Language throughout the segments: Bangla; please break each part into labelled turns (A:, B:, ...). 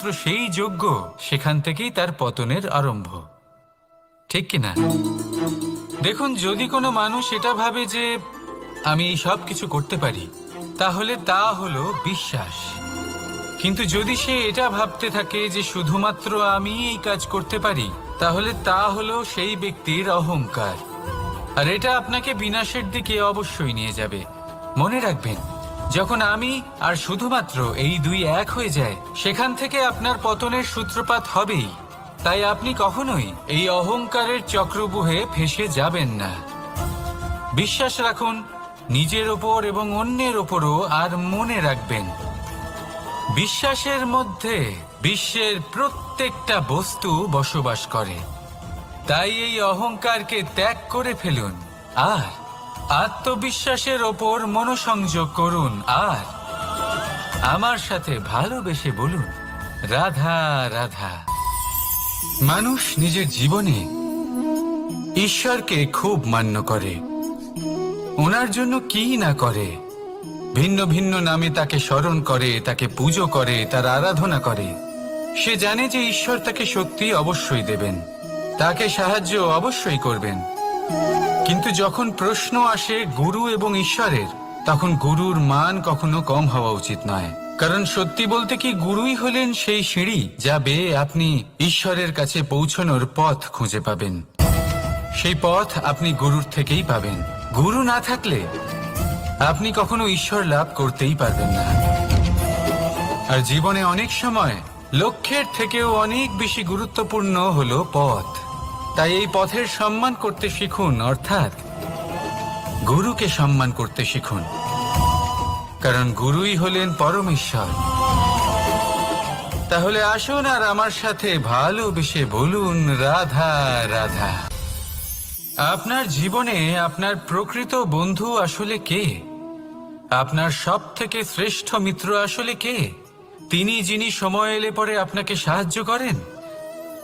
A: শুধুমাত্র সেই যোগ্য, সেখান থেকেই তার পতনের আরম্ভ। ঠিক কি না? দেখুন, যদি কোনো মানুষ এটা ভাবে যে আমি সব কিছু করতে পারি, তাহলে তা হলো বিশ্বাস। কিন্তু যদি সে এটা ভাবতে থাকে যে শুধুমাত্র আমি এই কাজ করতে পারি, তাহলে তা হলো সেই ব্যক্তির অহংকার। আর এটা আপনাকে বিনাশের দিকে অবশ্যই নিয়ে যাবে। মনে রাখবেন যখন আমি আর শুধুমাত্র এই দুই এক হয়ে যায়, সেখান থেকে আপনার পতনের সূত্রপাত হবেই। তাই আপনি কখনোই এই অহংকারের চক্রবুহে ফেসে যাবেন না। বিশ্বাস রাখুন, নিজের ওপর এবং অন্যের ওপরও আর মনে রাখবেন। বিশ্বাসের মধ্যে বিশ্বের প্রত্যেকটা বস্তু বসবাস করে। তাই এই অহংকারকে ত্যাগ করে ফেলুন। আর আত্মবিশ্বাসের ওপর মনোসংযোগ করুন আর আমার সাথে ভালোবেসে বলুন, রাধা রাধা। মানুষ নিজের জীবনে ঈশ্বরকে খুব মান্য করে। ওনার জন্য কি না করে? ভিন্ন ভিন্ন নামে তাকে স্মরণ করে, তাকে পুজো করে, তার আরাধনা করে। সে জানে যে ঈশ্বর তাকে শক্তি অবশ্যই দেবেন। তাকে সাহায্য অবশ্যই করবেন। কিন্তু যখন প্রশ্ন আসে গুরু এবং ঈশ্বরের, তখন গুরুর মান কখনো কম হওয়া উচিত নয়। কারণ সত্যি বলতে কি গুরুই হলেন সেই সিঁড়ি যা বেয়ে আপনি ঈশ্বরের কাছে পৌঁছনোর পথ খুঁজে পাবেন। সেই পথ আপনি গুরুর থেকেই পাবেন। গুরু না থাকলে আপনি কখনো ঈশ্বর লাভ করতেই পারবেন না। আর জীবনে অনেক সময় লক্ষ্যের থেকেও অনেক বেশি গুরুত্বপূর্ণ হলো পথ। তাই এই পথের সম্মান করতে শিখুন, অর্থাৎ গুরুকে সম্মান করতে শিখুন। কারণ গুরুই হলেন পরমেশ্বর। তাহলে আসুন আর আমার সাথে ভালোবেসে বলুন, রাধা রাধা। আপনার জীবনে আপনার প্রকৃত বন্ধু আসলে কে? আপনার সব থেকে শ্রেষ্ঠ মিত্র আসলে কে? তিনি যিনি সময় এলে পরে আপনাকে সাহায্য করেন,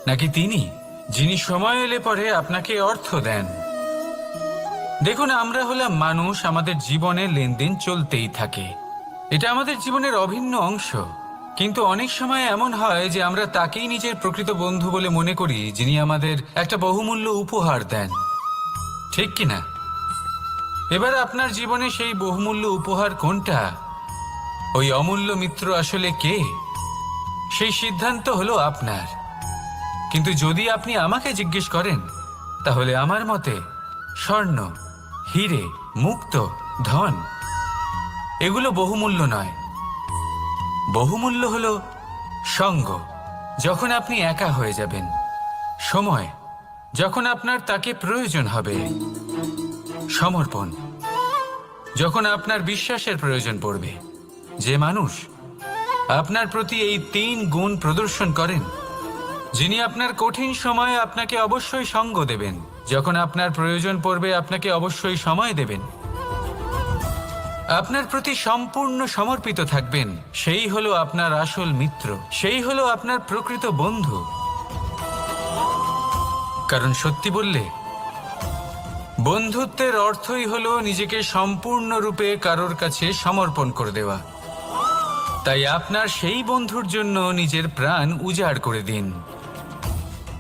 A: নাকি তিনি? যিনি সময় এলে পরে আপনাকে অর্থ দেন। দেখুন, আমরা হলাম মানুষ, আমাদের জীবনে লেনদেন চলতেই থাকে। এটা আমাদের জীবনের অভিন্ন অংশ। কিন্তু অনেক সময় এমন হয় যে আমরা তাকেই নিজের প্রকৃত বন্ধু বলে মনে করি, যিনি আমাদের একটা বহুমূল্য উপহার দেন। ঠিক কি না? এবার আপনার জীবনে সেই বহুমূল্য উপহার কোনটা? ওই অমূল্য মিত্র আসলে কে? সেই সিদ্ধান্ত হলো আপনার। কিন্তু যদি আপনি আমাকে জিজ্ঞেস করেন, তাহলে আমার মতে স্বর্ণ, হিরে, মুক্ত, ধন, এগুলো বহুমূল্য নয়। বহুমূল্য হল সঙ্গ, যখন আপনি একা হয়ে যাবেন, সময়, যখন আপনার তাকে প্রয়োজন হবে, সমর্পণ, যখন আপনার বিশ্বাসের প্রয়োজন পড়বে। যে মানুষ আপনার প্রতি এই তিন গুণ প্রদর্শন করেন যিনি আপনার কঠিন সময়ে আপনাকে অবশ্যই সঙ্গ দেবেন। যখন আপনার প্রয়োজন পড়বে, আপনাকে অবশ্যই সময় দেবেন। আপনার প্রতি সম্পূর্ণ সমর্পিত থাকবেন। সেই হলো আপনার আসল মিত্র। সেই হলো আপনার প্রকৃত বন্ধু। কারণ সত্যি বললে, বন্ধুত্বের অর্থই হলো নিজেকে সম্পূর্ণরূপে কারোর কাছে সমর্পণ করে দেওয়া। তাই আপনার সেই বন্ধুর জন্য নিজের প্রাণ উজাড় করে দিন।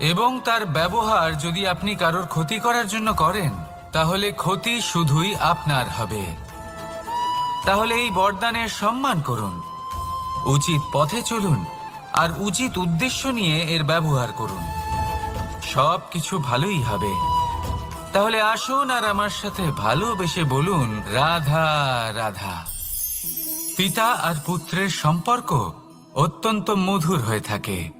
A: এবং তার ব্যবহার যদি আপনি কারোর ক্ষতি করার জন্য করেন, তাহলে ক্ষতি শুধুই আপনার হবে। তাহলে এই বরদানের সম্মান করুন। উচিত পথে চলুন আর উচিত উদ্দেশ্য নিয়ে এর ব্যবহার করুন। সব কিছু ভালোই হবে। তাহলে আসুন আর আমার সাথে ভালোবেসে বলুন, রাধা রাধা। পিতা আর পুত্রের সম্পর্ক অত্যন্ত মধুর হয়ে থাকে।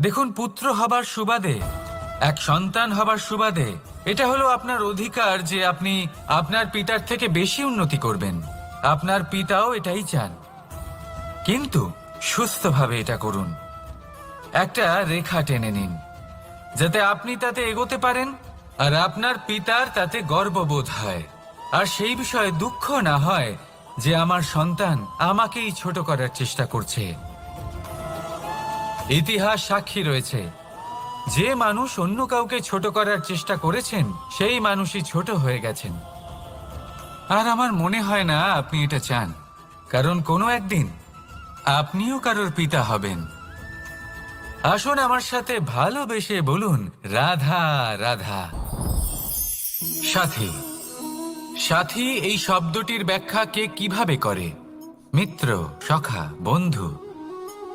A: দেখুন, পুত্র হবার সুবাদে, এক সন্তান হবার সুবাদে, এটা হলো আপনার অধিকার যে আপনি আপনার পিতার থেকে বেশি উন্নতি করবেন। আপনার পিতাও এটাই চান। কিন্তু সুস্থভাবে এটা করুন। একটা রেখা টেনে নিন, যাতে আপনি তাতে এগোতে পারেন আর আপনার পিতার তাতে গর্ববোধ হয়। আর সেই বিষয়ে দুঃখ না হয় যে আমার সন্তান আমাকেই ছোট করার চেষ্টা করছে। ইতিহাস সাক্ষী রয়েছে। যে মানুষ অন্য কাউকে ছোট করার চেষ্টা করেছেন, সেই মানুষই ছোট হয়ে গেছেন। আর আমার মনে হয় না আপনি এটা চান। কারণ কোনো একদিন আপনিও কারোর পিতা হবেন। আসুন আমার সাথে ভালোবেসে বলুন, রাধা রাধা। সাথী সাথী, এই শব্দটির ব্যাখ্যা কে কীভাবে করে? মিত্র, সখা, বন্ধু।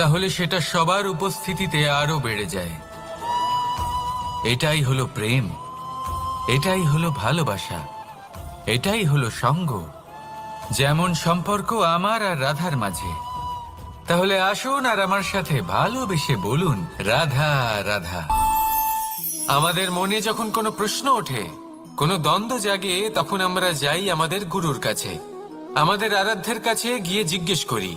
A: তাহলে সেটা সবার উপস্থিতিতে আরও বেড়ে যায়। এটাই হলো প্রেম। এটাই হলো ভালোবাসা। এটাই হলো সঙ্গ। যেমন সম্পর্ক আমার আর রাধার মাঝে। তাহলে আসুন আর আমার সাথে ভালোবেসে বলুন, রাধা রাধা। আমাদের মনে যখন কোনো প্রশ্ন ওঠে, কোনো দ্বন্দ্ব জাগে, তখন আমরা যাই আমাদের গুরুর কাছে। আমাদের আরাধ্যের কাছে গিয়ে জিজ্ঞেস করি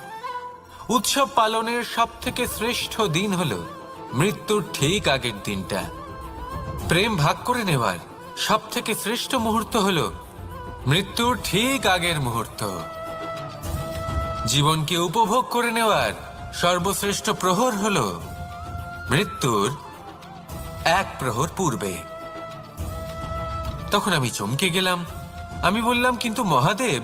A: উৎসব পালনের সব থেকে শ্রেষ্ঠ দিন হল মৃত্যুর ঠিক আগের দিনটা। প্রেম ভাগ করে নেওয়ার সব থেকে শ্রেষ্ঠ মুহূর্ত হল মৃত্যুর ঠিক আগের মুহূর্ত। জীবনকে উপভোগ করে নেওয়ার সর্বশ্রেষ্ঠ প্রহর হল মৃত্যুর এক প্রহর পূর্বে। তখন আমি চমকে গেলাম। আমি বললাম, কিন্তু মহাদেব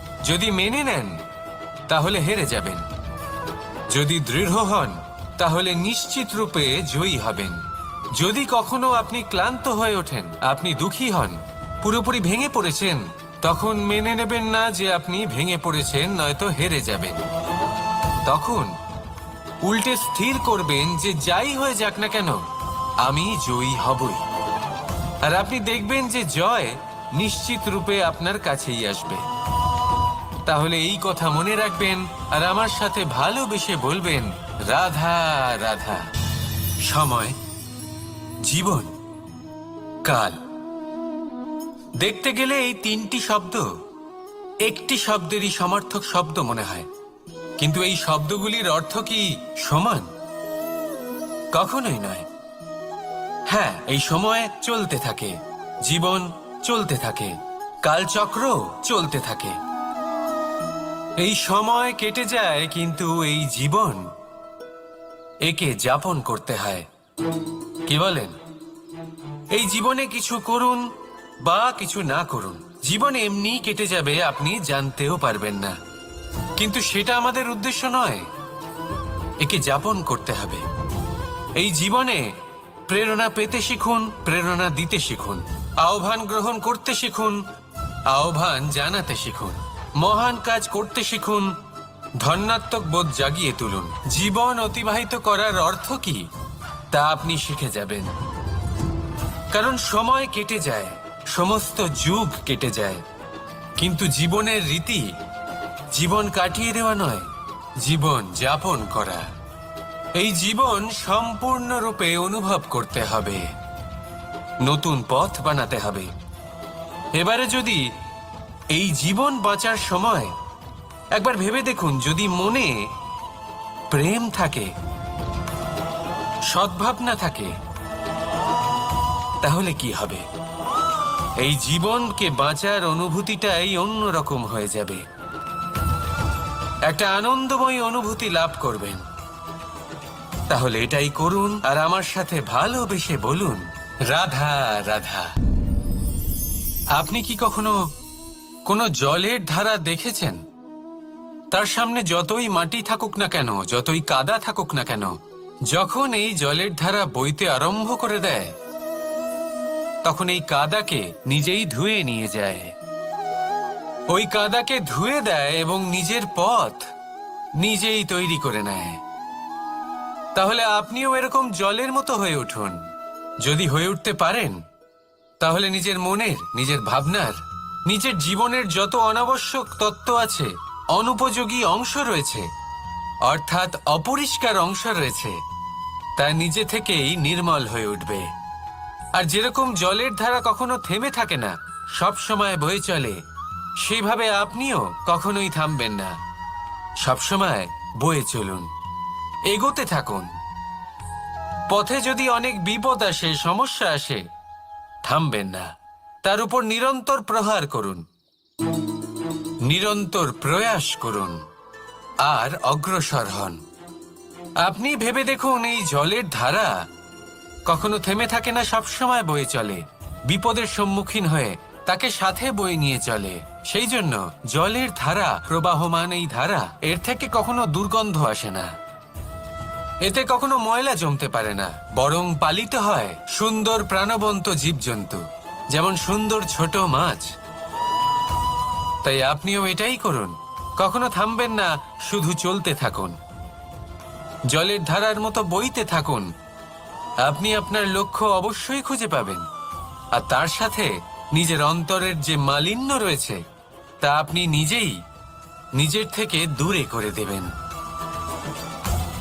A: যদি মেনে নেন, তাহলে হেরে যাবেন। যদি দৃঢ় হন, তাহলে নিশ্চিত রূপে জয়ী হবেন। যদি কখনো আপনি ক্লান্ত হয়ে ওঠেন, আপনি দুঃখী হন, পুরোপুরি ভেঙে পড়েছেন, তখন মেনে নেবেন না যে আপনি ভেঙে পড়েছেন, নয়তো হেরে যাবেন। তখন উল্টে স্থির করবেন যে যাই হয়ে যাক না কেন, আমি জয়ী হবই। আর আপনি দেখবেন যে জয় নিশ্চিত রূপে আপনার কাছেই আসবে। তাহলে এই কথা মনে রাখবেন আর আমার সাথে ভালোবেসে বলবেন, রাধা রাধা। সময়, জীবন, কাল। দেখতে গেলে এই তিনটি শব্দ একটি শব্দেরই সমার্থক শব্দ মনে হয়। কিন্তু এই শব্দগুলির অর্থ কি সমান? কখনোই নয়। হ্যাঁ এই সময় চলতে থাকে, জীবন চলতে থাকে, কালচক্র চলতে থাকে। এই সময় কেটে যায়, কিন্তু এই জীবন একে যাপন করতে হয়। কি বলেন? এই জীবনে কিছু করুন বা কিছু না করুন, জীবন এমনি কেটে যাবে, আপনি জানতেও পারবেন না। কিন্তু সেটা আমাদের উদ্দেশ্য নয়, একে যাপন করতে হবে। এই জীবনে প্রেরণা পেতে শিখুন, প্রেরণা দিতে শিখুন, আহ্বান গ্রহণ করতে শিখুন, আহ্বান জানাতে শিখুন। মহান কাজ করতে শিখুন ধন্যাত্মক বোধ জাগিয়ে তুলুন। জীবন অতিবাহিত করার অর্থ কি? তা আপনি শিখে যাবেন। কারণ সময় কেটে যায়, সমস্ত যুগ কেটে যায়। কিন্তু জীবনের রীতি, জীবন কাটিয়ে দেওয়া নয়, জীবন যাপন করা। এই জীবন সম্পূর্ণরূপে অনুভব করতে হবে। নতুন পথ বানাতে হবে। এবারে যদি এই জীবন বাঁচার সময় একবার ভেবে দেখুন, যদি মনে প্রেম থাকে, সদ্ভাবনা থাকে, তাহলে কি হবে? এই জীবনকে বাঁচার অনুভূতিটাই অন্যরকম হয়ে যাবে। একটা আনন্দময় অনুভূতি লাভ করবেন। তাহলে এটাই করুন আর আমার সাথে ভালোবেসে বলুন, রাধা রাধা। আপনি কি কখনো কোনো জলের ধারা দেখেছেন? তার সামনে যতই মাটি থাকুক না কেন, যতই কাদা থাকুক না কেন, যখন এই জলের ধারা বইতে আরম্ভ করে দেয়, তখন এই কাদাকে নিজেই ধুয়ে নিয়ে যায়। ওই কাদাকে ধুয়ে দেয় এবং নিজের পথ নিজেই তৈরি করে নেয়। তাহলে আপনিও এরকম জলের মতো হয়ে উঠুন। যদি হয়ে উঠতে পারেন, তাহলে নিজের মনের, নিজের ভাবনার নিজের জীবনের যত অনাবশ্যক তত্ত্ব আছে, অনুপযোগী অংশ রয়েছে, অর্থাৎ অপরিষ্কার অংশ রয়েছে, তা নিজে থেকেই নির্মল হয়ে উঠবে। আর যেরকম জলের ধারা কখনো থেমে থাকে না, সব সময় বয়ে চলে, সেইভাবে আপনিও কখনোই থামবেন না। সবসময় বয়ে চলুন, এগোতে থাকুন। পথে যদি অনেক বিপদ আসে, সমস্যা আসে, থামবেন না। তার উপর নিরন্তর প্রহার করুন। নিরন্তর প্রয়াস করুন। আর অগ্রসর হন। আপনি ভেবে দেখুন, এই জলের ধারা কখনো থেমে থাকে না, সবসময় বয়ে চলে। বিপদের সম্মুখীন হয়ে তাকে সাথে বয়ে নিয়ে চলে। সেই জন্য জলের ধারা, প্রবাহমান এই ধারা, এর থেকে কখনো দুর্গন্ধ আসে না। এতে কখনো ময়লা জমতে পারে না। বরং পালিত হয় সুন্দর প্রাণবন্ত জীবজন্তু। যেমন সুন্দর ছোট মাছ। তাই আপনিও এটাই করুন। কখনো থামবেন না, শুধু চলতে থাকুন। জলের ধারার মতো বইতে থাকুন। আপনি আপনার লক্ষ্য অবশ্যই খুঁজে পাবেন। আর তার সাথে নিজের অন্তরের যে মালিন্য রয়েছে, তা আপনি নিজেই নিজের থেকে দূরে করে দেবেন।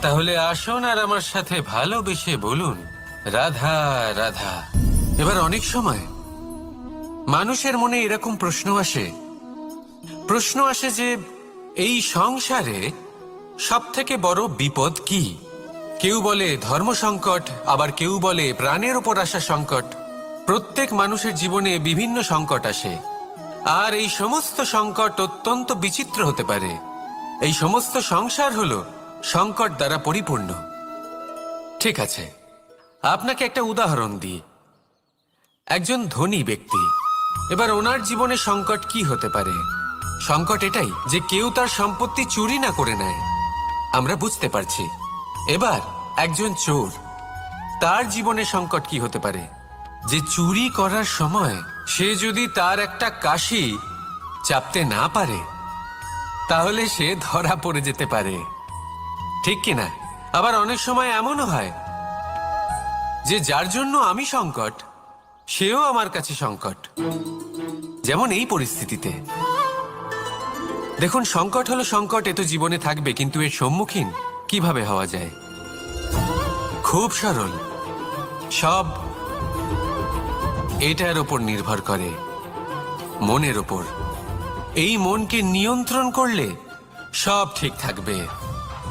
A: তাহলে আসুন আর আমার সাথে ভালোবেসে বলুন, রাধা রাধা। এবার অনেক সময় মানুষের মনে এরকম প্রশ্ন আসে। প্রশ্ন আসে যে, এই সংসারে সব থেকে বড় বিপদ কি? কেউ বলে ধর্ম সংকট, আবার কেউ বলে প্রাণের ওপর আসা সংকট। প্রত্যেক মানুষের জীবনে বিভিন্ন সংকট আসে। আর এই সমস্ত সংকট অত্যন্ত বিচিত্র হতে পারে। এই সমস্ত সংসার হলো সংকট দ্বারা পরিপূর্ণ। ঠিক আছে, আপনাকে একটা উদাহরণ দিই। একজন ধনী ব্যক্তি এবার ওনার জীবনে সংকট কি হতে পারে? সংকট এটাই যে কেউ তার সম্পত্তি চুরি না করে নেয়। আমরা বুঝতে পারছি। এবার একজন চোর, তার জীবনে সংকট কি হতে পারে? যে চুরি করার সময় সে যদি তার একটা কাশি চাপতে না পারে, তাহলে সে ধরা পড়ে যেতে পারে। ঠিক কিনা আবার অনেক সময় এমনও হয় যে যার জন্য আমি সংকট সেও আমার কাছে সংকট। যেমন এই পরিস্থিতিতে। দেখুন, সংকট হলো সংকট, এ তো জীবনে থাকবে, কিন্তু এর সম্মুখীন কীভাবে হওয়া যায়? খুব সরল। সব এটার ওপর নির্ভর করে, মনের ওপর। এই মনকে নিয়ন্ত্রণ করলে সব ঠিক থাকবে।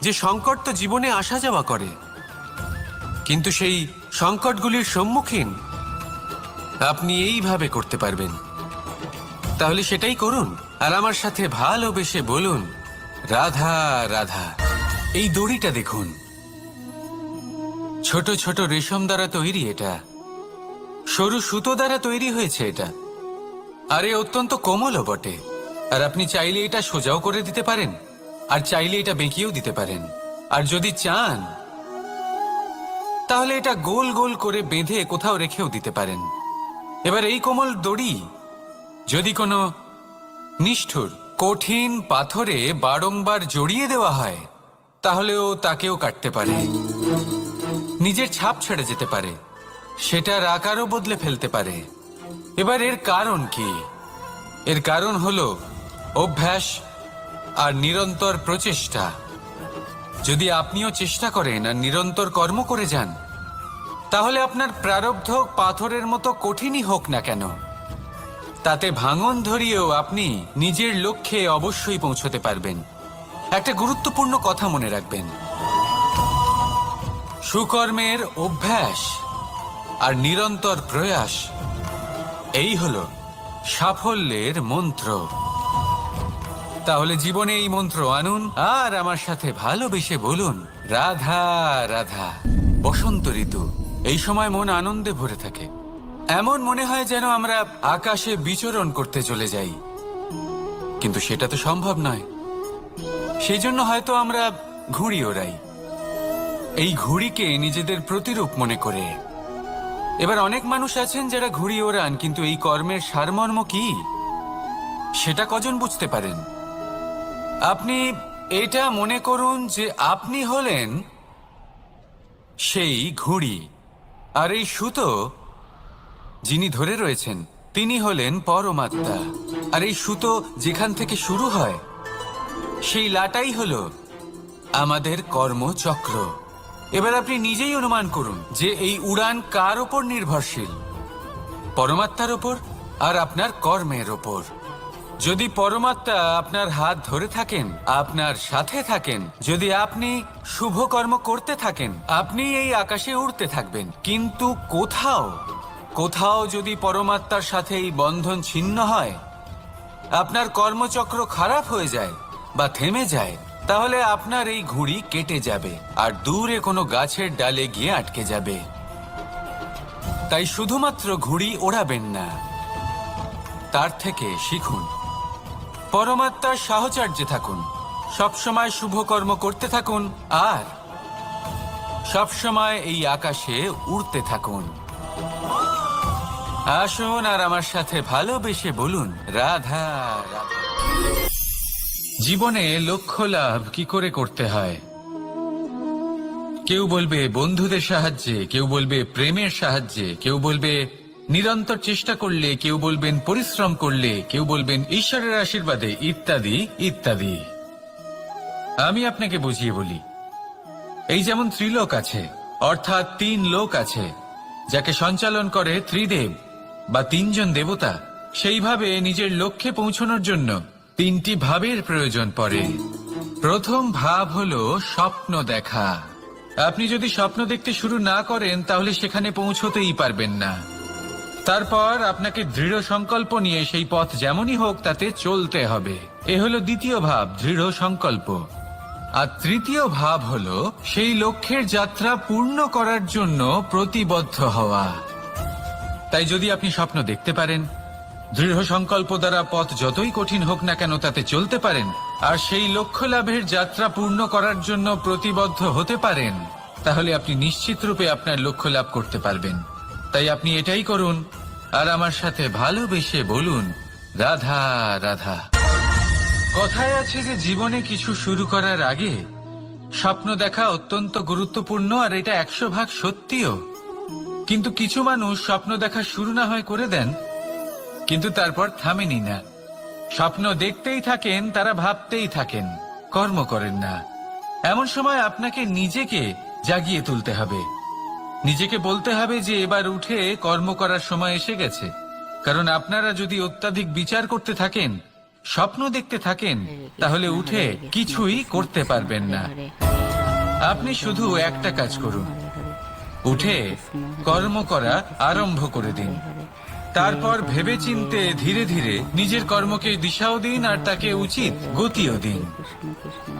A: যে সংকট তো জীবনে আসা যাওয়া করে। কিন্তু সেই সংকটগুলির সম্মুখীন আপনি এইভাবে করতে পারবেন। তাহলে সেটাই করুন আর আমার সাথে ভালোবেসে বলুন, রাধা রাধা, এই দড়িটা দেখুন। ছোট ছোট রেশম দ্বারা তৈরি এটা। সরু সুতো দ্বারা তৈরি হয়েছে এটা। আর, অত্যন্ত কোমলও বটে। আর আপনি চাইলে এটা সোজাও করে দিতে পারেন। আর চাইলে এটা বেঁকিয়েও দিতে পারেন। আর যদি চান, তাহলে এটা গোল গোল করে বেঁধে কোথাও রেখেও দিতে পারেন। এবার এই কোমল দড়ি, যদি কোনো নিষ্ঠুর, কঠিন পাথরে বারংবার জড়িয়ে দেওয়া হয়, তাহলেও তাকেও কাটতে পারে। নিজের ছাপ ছেড়ে যেতে পারে। সেটার আকারও বদলে ফেলতে পারে। এবার এর কারণ কি? এর কারণ হলো অভ্যাস আর নিরন্তর প্রচেষ্টা। যদি আপনিও চেষ্টা করেন আর নিরন্তর কর্ম করে যান, তাহলে আপনার প্রারব্ধ পাথরের মতো কঠিনই হোক না কেন। তাতে ভাঙন ধরিয়েও আপনি নিজের লক্ষ্যে অবশ্যই পৌঁছতে পারবেন। একটা গুরুত্বপূর্ণ কথা মনে রাখবেন। সুকর্মের অভ্যাস আর নিরন্তর প্রয়াস, এই হল সাফল্যের মন্ত্র। তাহলে জীবনে এই মন্ত্র আনুন, আর আমার সাথে ভালোবেসে বলুন, রাধা রাধা, বসন্ত ঋতু। এই সময় মন আনন্দে ভরে থাকে। এমন মনে হয় যেন আমরা আকাশে বিচরণ করতে চলে যাই। কিন্তু সেটা তো সম্ভব নয়। সেই জন্য হয়তো আমরা ঘুড়ি ওড়াই। এই ঘুড়িকে নিজেদের প্রতিরূপ মনে করে। এবার অনেক মানুষ আছেন যারা ঘুড়ি ওড়ান, কিন্তু এই কর্মের সারমর্ম কি? সেটা কজন বুঝতে পারেন? আপনি এটা মনে করুন যে আপনি হলেন সেই ঘুড়ি, আর এই সুতো যিনি ধরে রয়েছেন, তিনি হলেন পরমাত্মা। আর এই সুতো যেখান থেকে শুরু হয়, সেই লাটাই হল আমাদের কর্মচক্র। এবার আপনি নিজেই অনুমান করুন যে এই উড়ান কার ওপর নির্ভরশীল? পরমাত্মার ওপর আর আপনার কর্মের ওপর যদি পরমাত্মা আপনার হাত ধরে থাকেন, আপনার সাথে থাকেন, যদি আপনি শুভ কর্ম করতে থাকেন, আপনি এই আকাশে উড়তে থাকবেন। কিন্তু কোথাও কোথাও যদি পরমাত্মার সাথে এই বন্ধন ছিন্ন হয়, আপনার কর্মচক্র খারাপ হয়ে যায় বা থেমে যায়,
B: তাহলে আপনার এই ঘুড়ি কেটে যাবে আর দূরে কোনো গাছের ডালে গিয়ে আটকে যাবে। তাই শুধুমাত্র ঘুড়ি ওড়াবেন না, তার থেকে শিখুন। পরমাত্মার সাহচর্যে থাকুন। সবসময় শুভ কর্ম করতে থাকুন আর সবসময় এই আকাশে উড়তে থাকুন। আসুন আর আমার সাথে ভালোবেসে বলুন, রাধা
A: জীবনে লক্ষ্য লাভ কি করে করতে হয়? কেউ বলবে বন্ধুদের সাহায্যে, কেউ বলবে প্রেমের সাহায্যে, কেউ বলবে নিরন্তর চেষ্টা করলে কেউ বলবেন পরিশ্রম করলে কেউ বলবেন ঈশ্বরের আশীর্বাদে ইত্যাদি ইত্যাদি। আমি আপনাকে বুঝিয়ে বলি, এই যেমন ত্রিলোক আছে, অর্থাৎ তিন লোক আছে, যাকে সঞ্চালন করে ত্রিদেব বা তিনজন দেবতা, সেইভাবে নিজের লক্ষ্যে পৌঁছানোর জন্য তিনটি ভাবের প্রয়োজন পড়ে। প্রথম ভাব হলো স্বপ্ন দেখা। আপনি যদি স্বপ্ন দেখতে শুরু না করেন, তাহলে সেখানে পৌঁছতেই পারবেন না। তারপর আপনাকে দৃঢ় সংকল্প নিয়ে সেই পথ যেমনই হোক তাতে চলতে হবে। এ হলো দ্বিতীয় ভাব, দৃঢ় সংকল্প। আর তৃতীয় ভাব হলো সেই লক্ষ্যের যাত্রা পূর্ণ করার জন্য প্রতিবদ্ধ হওয়া। তাই যদি আপনি স্বপ্ন দেখতে পারেন, দৃঢ় সংকল্প দ্বারা পথ যতই কঠিন হোক না কেন তাতে চলতে পারেন, আর সেই লক্ষ্য লাভের যাত্রা পূর্ণ করার জন্য প্রতিবদ্ধ হতে পারেন, তাহলে আপনি নিশ্চিত রূপে আপনার লক্ষ্য লাভ করতে পারবেন। তাই আপনি এটাই করুন আর আমার সাথে ভালোবেসে বলুন, রাধা রাধা। কথায় আছে যে জীবনে কিছু শুরু করার আগে স্বপ্ন দেখা অত্যন্ত গুরুত্বপূর্ণ আর এটা একশো ভাগ সত্যিও। কিন্তু কিছু মানুষ স্বপ্ন দেখা শুরু না হয় করে দেন, কিন্তু তারপর থামেনি না। স্বপ্ন দেখতেই থাকেন, তারা ভাবতেই থাকেন, কর্ম করেন না। এমন সময় আপনাকে নিজেকে জাগিয়ে তুলতে হবে। নিজেকে বলতে হবে যে এবার উঠে কর্ম করার সময় এসে গেছে। কারণ আপনারা যদি অত্যাধিক বিচার করতে থাকেন, স্বপ্ন দেখতে থাকেন, তাহলে উঠে কিছুই করতে পারবেন না। আপনি শুধু একটা কাজ করুন। উঠে কর্ম করা আরম্ভ করে দিন। তারপর ভেবে চিনতে ধীরে ধীরে নিজের কর্মকে দিশাও দিন আর তাকে উচিত গতিও দিন।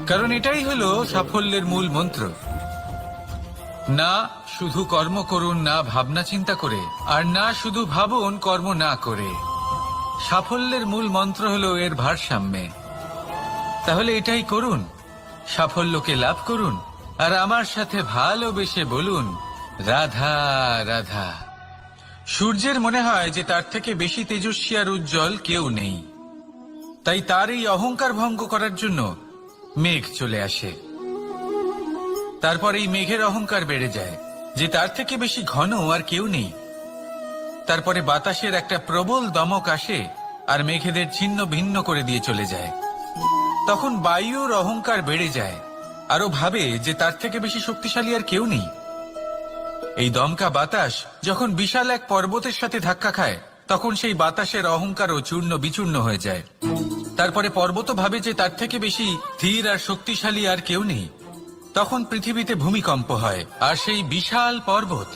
A: কারণ এটাই হলো সাফল্যের মূল মন্ত্র। না শুধু কর্ম করুন, না ভাবনা চিন্তা করে, আর না শুধু ভাবুন, কর্ম না করে। সাফল্যের মূল মন্ত্র হলো এর ভারসাম্যে। তাহলে এটাই করুন। সাফল্যকে লাভ করুন, আর আমার সাথে ভালোবেসে বলুন, রাধা রাধা। সূর্যের মনে হয় যে তার থেকে বেশি তেজস্বী আর উজ্জ্বল কেউ নেই। তাই তার এই অহংকার ভঙ্গ করার জন্য মেঘ চলে আসে। তারপর এই মেঘের অহংকার বেড়ে যায়, যে তার থেকে বেশি ঘন আর কেউ নেই। তারপরে বাতাসের একটা প্রবল দমক আসে আর মেঘেদের ছিন্ন ভিন্ন করে দিয়ে চলে যায়। তখন বায়ুর অহংকার বেড়ে যায় আরও ভাবে যে তার থেকে বেশি শক্তিশালী আর কেউ নেই। এই দমকা বাতাস যখন বিশাল এক পর্বতের সাথে ধাক্কা খায়, তখন সেই বাতাসের অহংকারও চূর্ণ বিচূর্ণ হয়ে যায়। তারপরে পর্বত ভাবে যে তার থেকে বেশি ধীর আর শক্তিশালী আর কেউ নেই। তখন পৃথিবীতে ভূমিকম্প হয়, আর সেই বিশাল পর্বত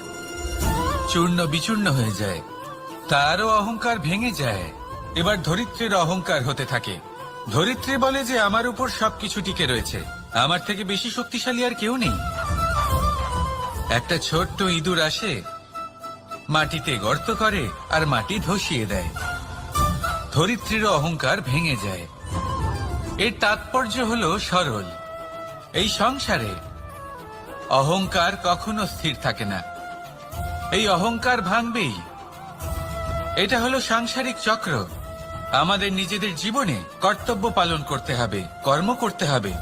A: চূর্ণ বিচূর্ণ হয়ে যায়। তারও অহংকার ভেঙে যায়। এবার ধরিত্রীর অহংকার হতে থাকে। ধরিত্রী বলে যে, আমার উপর সবকিছু টিকে রয়েছে। আমার থেকে বেশি শক্তিশালী আর কেউ নেই। একটা ছোট্ট ইঁদুর আসে, মাটিতে গর্ত করে আর মাটি ধসিয়ে দেয়। ধরিত্রীর অহংকার ভেঙে যায়। এর তাৎপর্য হলো সরল। এই সংসারে অহংকার কখনো স্থির থাকে না। এই অহংকার ভাঙবেই। এটা হলো সাংসারিক চক্র। আমাদের নিজেদের জীবনে কর্তব্য পালন করতে হবে, কর্ম করতে হবে।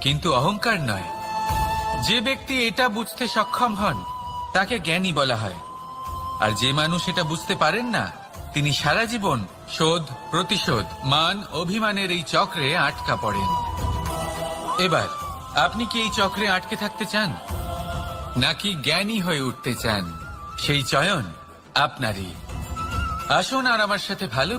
A: কিন্তু অহংকার নয়। যে ব্যক্তি এটা বুঝতে সক্ষম হন, তাকে জ্ঞানী বলা হয়। আর যে মানুষ এটা বুঝতে পারেন না, তিনি সারা জীবন শোধ, প্রতিশোধ, মান, অভিমানের এই চক্রে আটকা পড়েন। এবার আপনি কি এই চক্রে আটকে থাকতে চান? নাকি জ্ঞানী হয়ে উঠতে চান? সেই চয়ন আপনারই। আসুন আর আমার সাথে ভালো